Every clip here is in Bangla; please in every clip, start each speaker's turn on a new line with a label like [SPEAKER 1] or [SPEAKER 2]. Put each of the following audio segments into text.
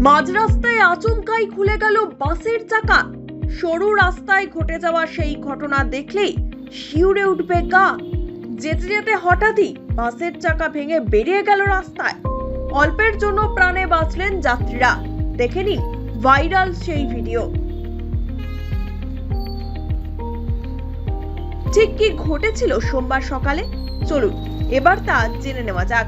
[SPEAKER 1] মাঝ রাস্তায় আচমকাই খুলে গেল বাসের চাকা। সরু রাস্তায় ঘটে যাওয়া সেই ঘটনা দেখলেই শিউরে উঠবে গা। যেতে যেতে হঠাৎই বাসের চাকা ভেঙে বেরিয়ে গেল রাস্তায়। অল্পের জন্য প্রাণে বাঁচলেন যাত্রীরা। দেখে নিন ভাইরাল সেই ভিডিও। ঠিক কি ঘটেছিল সোমবার সকালে? চলুন, এবার তা জেনে নেওয়া যাক।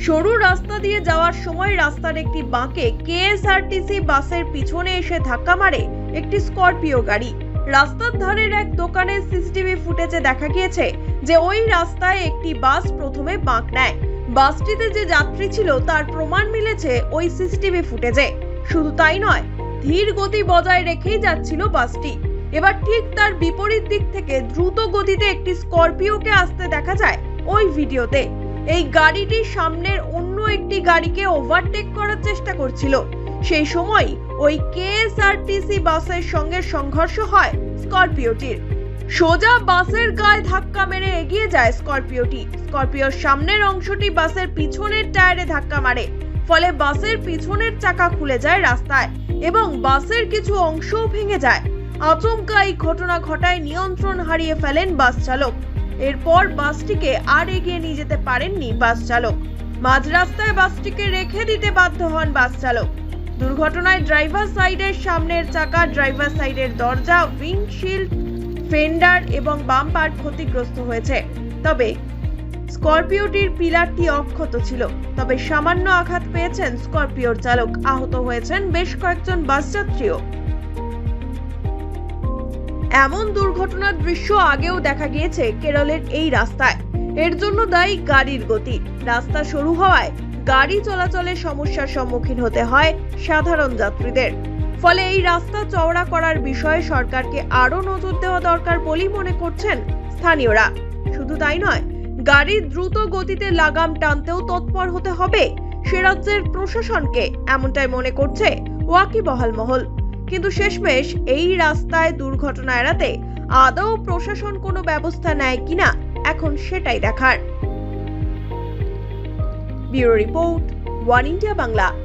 [SPEAKER 1] সরু রাস্তা দিয়ে যাওয়ার সময় রাস্তার একটি বাঁকে কেএসআরটিসি বাসের পিছনে এসে ধাক্কা মারে একটি স্করপিও গাড়ি। রাস্তার ধারের এক দোকানের সিসিটিভি ফুটেজে দেখা গিয়েছে যে ওই রাস্তায় একটি বাস প্রথমে বাঁক নেয়। বাসটিতে যে যাত্রী ছিল তার প্রমাণ মিলেছে ওই সিসিটিভি ফুটেজে। শুধু তাই নয়, ধীর গতি বজায় রেখেই যাচ্ছিল বাসটি। এবার ঠিক তার বিপরীত দিক থেকে দ্রুত গতিতে একটি স্করপিওকে আসতে দেখা যায় ওই ভিডিওতে। এই গাড়িটি সামনের অন্য একটি গাড়িকে ওভারটেক করার চেষ্টা করছিল। সেই সময় ওই কেএসআরটিসি বাসের সঙ্গে সংঘর্ষ হয় স্করপিওটির। সোজা বাসের গায়ে ধাক্কা মেরে এগিয়ে যায় স্করপিওটি। স্করপিওর সামনের অংশটি বাসের পিছনের টায়ারে ধাক্কা মারে, ফলে বাসের পিছনের চাকা খুলে যায় রাস্তায় এবং বাসের কিছু অংশও ভেঙে যায়। আচমকা এই ঘটনা ঘটায় নিয়ন্ত্রণ হারিয়ে ফেলেন বাস চালক। এরপর বাসটিকে আর এগিয়ে নিয়ে যেতে পারেননি বাস চালক। মাঝ রাস্তায় বাসটিকে রেখে দিতে বাধ্য হন বাস চালক। দুর্ঘটনায় ড্রাইভার সাইডের সামনের চাকা, ড্রাইভার সাইডের দরজা, উইন্ডশিল্ড, ফেন্ডার এবং বাম্পার ক্ষতিগ্রস্ত হয়েছে। তবে স্করপিওটির পিলারটি অক্ষত ছিল। তবে সামান্য আঘাত পেয়েছেন স্করপিওর চালক। আহত হয়েছেন বেশ কয়েকজন বাস যাত্রীও। এমন দুর্ঘটনার দৃশ্য আগেও দেখা গিয়েছে কেরলের এই রাস্তায়। এর জন্য দায়ী গাড়ির গতি। রাস্তা সরু হওয়ায় গাড়ি চলাচলে সমস্যার সম্মুখীন হতে হয় সাধারণ যাত্রীদের। ফলে এই রাস্তা চওড়া করার বিষয়ে সরকারকে আরও নজর দেওয়া দরকার বলেই মনে করছেন স্থানীয়রা। শুধু তাই নয় গাড়ির দ্রুত গতিতে লাগাম টানতেও তৎপর হতে হবে। সে রাজ্যের প্রশাসনকে এমনটাই মনে করছে ওয়াকিবহাল মহল। কিন্তু শেষমেশ এই রাস্তায় দুর্ঘটনা এড়াতে আদৌ প্রশাসন কোনো ব্যবস্থা নেয় কিনা এখন সেটাই দেখার। Bureau report, one India Bangla.